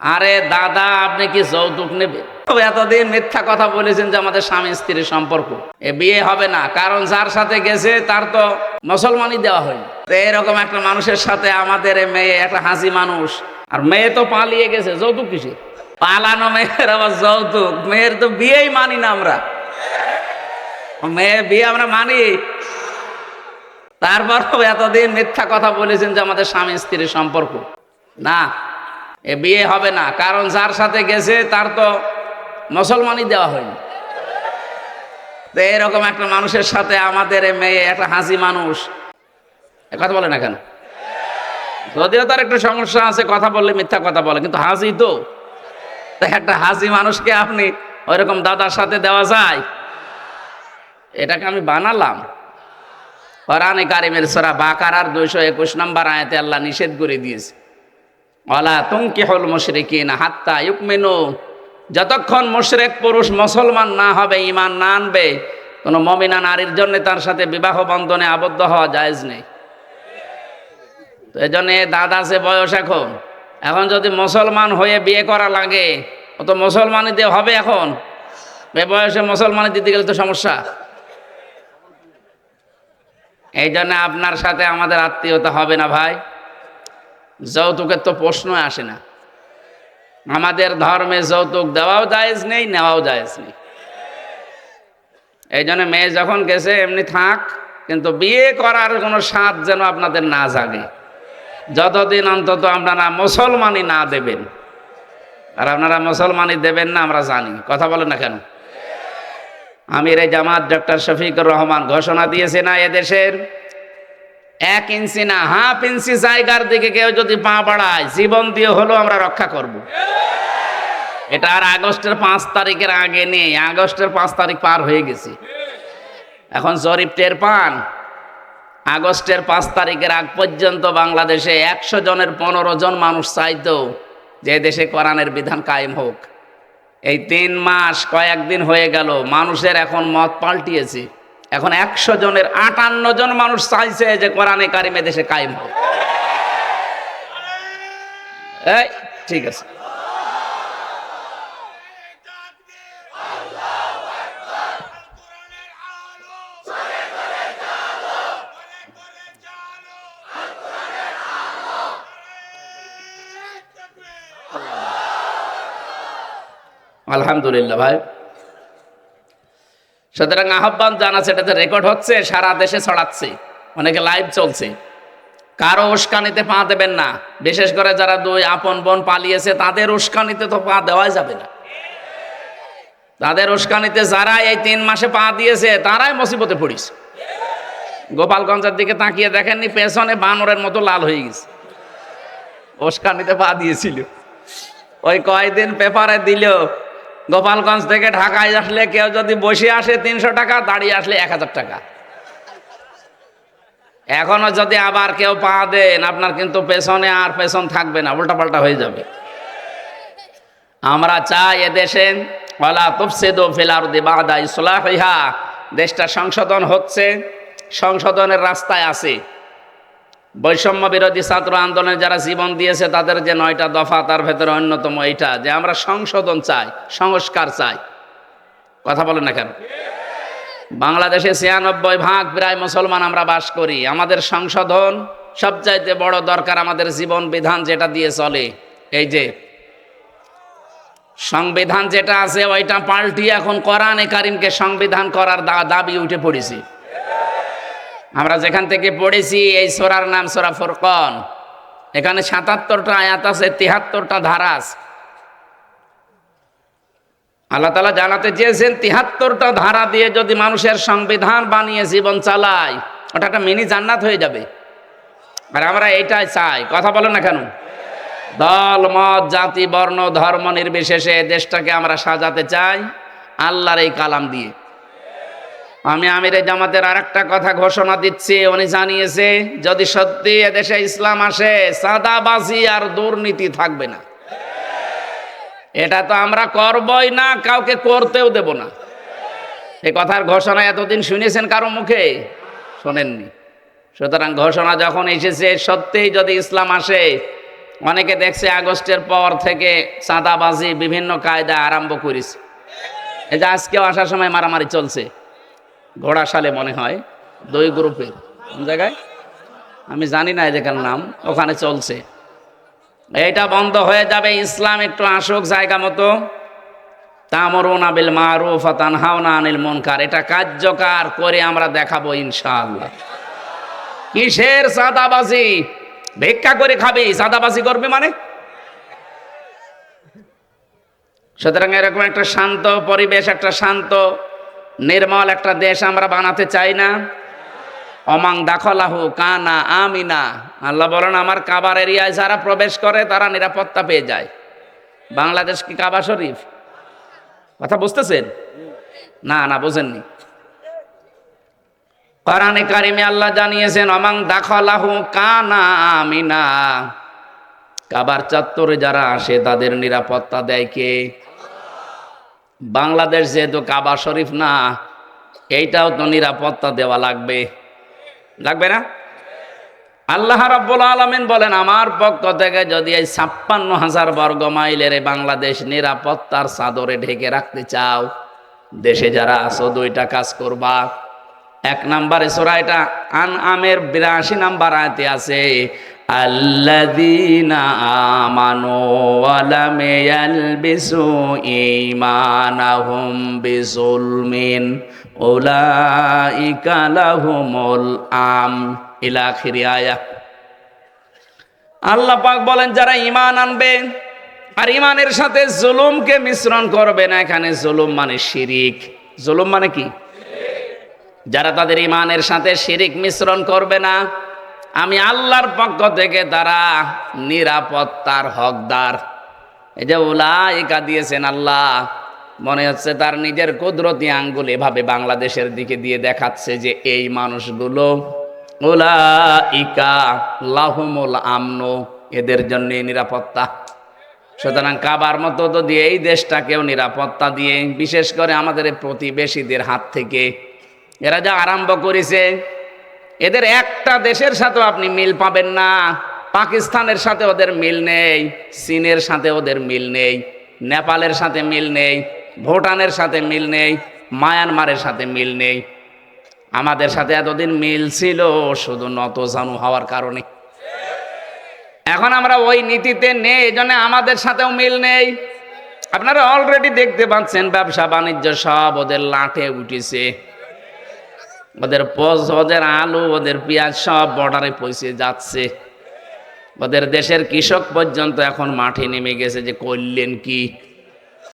আরে দাদা, আপনি কি যৌতুক নেবে এতদিন মিথ্যা কথা বলেছেন যে আমাদের স্বামী স্ত্রীর সম্পর্ক। এ বিয়ে হবে না, কারণ যার সাথে গেছে, তার তো মুসলমানই দেওয়া হয়নি। তো এরকম একটা মানুষের সাথে আমাদের মেয়ে একটা হাসি মানুষ, আর মেয়ে তো পালিয়ে গেছে, যৌতুক কিসে পালানো মেয়ের আবার যৌতুক, মেয়ের তো বিয়েই মানি না আমরা। মেয়ে বিয়ে আমরা মানি। তারপর এতদিন মিথ্যা কথা বলেছেন যে আমাদের স্বামী স্ত্রীর সম্পর্ক। না এ বিয়ে হবে না, কারণ যার সাথে গেছে তার তো মুসলমানই দেওয়া হয়নি। তো এরকম একটা মানুষের সাথে আমাদের মেয়ে, একটা হাসি মানুষ কথা বলে না কেন? যদিও তার একটু সমস্যা আছে, কথা বললে মিথ্যা কথা বলে, কিন্তু হাসি তো। তা একটা হাসি মানুষকে আপনি ওইরকম দাদার সাথে দেওয়া যায়। এটাকে আমি বানালাম। কোরআনে কারিমের সরা বাকারার দুইশো একুশ নম্বর আয়াতে আল্লাহ নিষেধ করে দিয়েছে। অলা তুমকি হল মুশরিকিন হাত্তা ইউকমিনু। যতক্ষণ মুশরেক পুরুষ মুসলমান না হবে ইমান না আনবে, কোনো মমিনা নারীর জন্য তার সাথে বিবাহ বন্ধনে আবদ্ধ হওয়া জায়েজ নেই। তো এই জন্যে দাদা আছে বয়স এখন। এখন যদি মুসলমান হয়ে বিয়ে করা লাগে, ও তো মুসলমানই দিয়ে হবে এখন। এ বয়সে মুসলমানই দিতে গেলে তো সমস্যা। এই জন্য আপনার সাথে আমাদের আত্মীয়তা হবে না ভাই। যৌতুকের তো প্রশ্ন আসে না। আমাদের ধর্মে যৌতুক দেওয়াও জায়েজ নেই, নেওয়াও জায়েজ নেই। এই জন্য মেয়ে যখন গেছে, এমনি থাক, কিন্তু বিয়ে করার কোনো স্বাদ যেন আপনাদের না জাগে। যতদিন অন্তত আপনারা মুসলমানই না দেবেন। আর আপনারা মুসলমানই দেবেন না, আমরা জানি। কথা বলেন না কেন? আমির এই জামাত ডক্টর শফিকুর রহমান ঘোষণা দিয়েছে না এদেশের এক ইঞ্চি না, হাফ ইঞ্চি জায়গার দিকে কেউ যদি পা বাড়ায়, জীবন দিয়ে হলেও আমরা রক্ষা করব। এটা আর আগস্টের পাঁচ তারিখের আগে নেই, আগস্টের পাঁচ তারিখ পার হয়ে গেছে। এখন জরিপ টের পান, আগস্টের পাঁচ তারিখের আগ পর্যন্ত বাংলাদেশে একশো জনের পনেরো জন মানুষ চাইতো যে দেশে কোরআনের বিধান কায়েম হোক। এই তিন মাস কয়েকদিন হয়ে গেল, মানুষের এখন মত পাল্টিয়েছে। এখন একশো জনের আটান্ন জন মানুষ চাইছে যে কোরআনে কারিমে দেশে কায়েম হোক। এই, ঠিক আছে। আলহামদুলিল্লাহ ভাই। সুতরাং আহ্বান জানাচ্ছে এটাতে রেকর্ড হচ্ছে, সারা দেশে ছড়াচ্ছে, অনেকে লাইভ চলছে। কারও উস্কানিতে পা দেবেন না। বিশেষ করে যারা দুই আপন বোন পালিয়েছে, তাদের উস্কানিতে তো পা দেওয়াই যাবে না। তাদের উস্কানিতে যারা এই তিন মাসে পা দিয়েছে, তারাই মুসিবতে পড়িস গোপালগঞ্জের দিকে তাকিয়ে দেখেননি, পেছনে বানরের মতো লাল হয়ে গেছে। উস্কানিতে পা দিয়েছিল। ওই কয়দিন পেপারে দিল গোপালগঞ্জ থেকে ঢাকায় আসলে কেউ যদি বসে আসে তিনশো টাকা, দাঁড়িয়ে আসলে এক হাজার টাকা। এখনও যদি আবার কেউ পা দেন, আপনার কিন্তু পেছনে আর পেছন থাকবে না, উল্টাপাল্টা হয়ে যাবে। আমরা চাই এদেশে ওলা তুফসিদু ফিল আরদি বাদা ইসলাহিহা। দেশটা সংশোধন হচ্ছে, সংশোধনের রাস্তায় আছে। বৈষম্য বিরোধী ছাত্র আন্দোলনে যারা জীবন দিয়েছে, তাদের যে নয়টা দফা, তার ভেতরে অন্যতম এইটা, যে আমরা সংশোধন চাই, সংস্কার চাই। কথা বলেন না কেন? বাংলাদেশে ছিয়ানব্বই ভাগ প্রায় মুসলমান আমরা বাস করি। আমাদের সংশোধন সবচাইতে বড় দরকার আমাদের জীবন বিধান যেটা দিয়ে চলে। এই যে, সংবিধান যেটা আছে, ওইটা পাল্টিয়ে এখন কোরআনে কারিমকে সংবিধান করার দাবি উঠে পড়েছি। আমরা যেখান থেকে পড়েছি, এই সোরার নাম সোরা ফোরকন। এখানে সাতাত্তরটা আয়াত আছে, তিহাত্তরটা ধারা আছে। আল্লাহ তালা জানাতে চেয়েছেন, তিহাত্তরটা ধারা দিয়ে যদি মানুষের সংবিধান বানিয়ে জীবন চালায়, ওটা একটা মিনি জান্নাত হয়ে যাবে। আর আমরা এইটাই চাই। কথা বলেন না কেন? দল, মত, জাতি, বর্ণ, ধর্ম নির্বিশেষে দেশটাকে আমরা সাজাতে চাই, আল্লাহর এই কালাম দিয়ে। আমি আমির জামাতের আর একটা কথা ঘোষণা দিচ্ছি, উনি জানিয়েছে, যদি সত্যি এদেশে ইসলাম আসে, সাদাবাজি আর দুর্নীতি থাকবে না। এটা তো আমরা করবই না, কাউকে করতেও দেব না। এ কথার ঘোষণা এতদিন শুনেছেন কারও মুখে? শোনেননি। সুতরাং ঘোষণা যখন এসেছে, সত্যিই যদি ইসলাম আসে, অনেকে দেখছে আগস্টের পর থেকে চাঁদাবাজি বিভিন্ন কায়দা আরম্ভ করেছে। এই যে আজকেও আসার সময় মারামারি চলছে। ঘোড়াশালে মনে হয়, দুই গ্রুপের। কোন জায়গায়? আমি জানি না এদের নাম, ওখানে চলছে। এটা বন্ধ হয়ে যাবে, ইসলাম একটু আসুক জায়গা মতো। তামরুনা বিল মারুফ তানহাওনা আনিল মুনকার। এটা কার্যকর করে আমরা দেখাবো ইনশাআল্লাহ। কিসের সাদাবাজি ভিক্ষা করে খাবি সাদাবাজি করবে মানে? সুতরাং এরকম একটা শান্ত পরিবেশ, একটা শান্ত নির্মল একটা দেশ আমরা বানাতে চাই না। অমাং দাখলাহু কানা আমিনা। আল্লাহ বলেন, আমার কাবার এরিয়ায় যারা প্রবেশ করে, তারা নিরাপত্তা পেয়ে যায়। বাংলাদেশ কি কাবা শরীফ? কথা বুঝতেছেন? না না, বোঝেননি। কোরআনে কারিমে আল্লাহ জানিয়েছেন, অমাং দাখলাহু কানা আমিনা। কাবার চত্বরে যারা আসে, তাদের নিরাপত্তা দেয় কে? বাংলাদেশ যেহেতু কাবা শরীফ না, এইটাও তো নিরাপত্তা দেওয়া লাগবে। লাগবে না? আল্লাহ রাব্বুল আলামিন বলেন, আমার পক্ষ থেকে যদি এই ছাপ্পান্ন হাজার বর্গ মাইলের বাংলাদেশ নিরাপত্তার চাদরে ঢেকে রাখতে চাও, দেশে যারা আছো দুইটা কাজ করবা। এক নাম্বারে সোরা এটা আন আমের বিরাশি নাম্বার আয়তে আছে আমানু ওয়া লাম ইয়ালবিসু ঈমানাহুম বিজুলমিন উলাইকা লাহুমুল আম। ইলা আখিরি আয়া। আল্লাহ পাক বলেন, যারা ইমান আনবে আর ঈমানের সাথে জুলুমকে মিশ্রণ করবে না, এখানে জুলুম মানে শিরিক। জুলুম মানে কি? যারা তাদের ইমানের সাথে শিরিক মিশ্রণ করবে না আমি আল্লাহর পক্ষ থেকে তারা নিরাপত্তার হকদার। এই যে ওলা উলাইকা দিয়েছেন আল্লাহ, মনে হচ্ছে তার নিজের কুদরতি আঙ্গুল এভাবে বাংলাদেশের দিকে দিয়ে দেখাচ্ছে যে এই মানুষগুলো উলাইকা লাহুমুল আমনো, এদের জন্য নিরাপত্তা। সুতরাং কাবার মতো তো দিয়ে এই দেশটাকেও নিরাপত্তা দিয়ে, বিশেষ করে আমাদের প্রতিবেশীদের হাত থেকে। এরা যা আরম্ভ করেছে এদের একটা দেশের সাথেও আপনি মিল পাবেন না। পাকিস্তানের সাথে ওদের মিল নেই, চীনের সাথে ওদের মিল নেই, নেপালের সাথে মিল নেই, ভুটানের সাথে মিল নেই, মায়ানমারের সাথে মিল নেই। আমাদের সাথে এতদিন মিল ছিল, শুধু নত জানু হওয়ার কারণে। এখন আমরা ওই নীতিতে নেই, এই জন্য আমাদের সাথেও মিল নেই। আপনারা অলরেডি দেখতে পাচ্ছেন, ব্যবসা, বাণিজ্য সব ওদের লাঠে উঠেছে। ওদের পজ, ওদের আলু, ওদের পেঁয়াজ সব বর্ডারে পৌঁছে যাচ্ছে। ওদের দেশের কৃষক পর্যন্ত এখন মাঠে নেমে গেছে যে করলেন কি?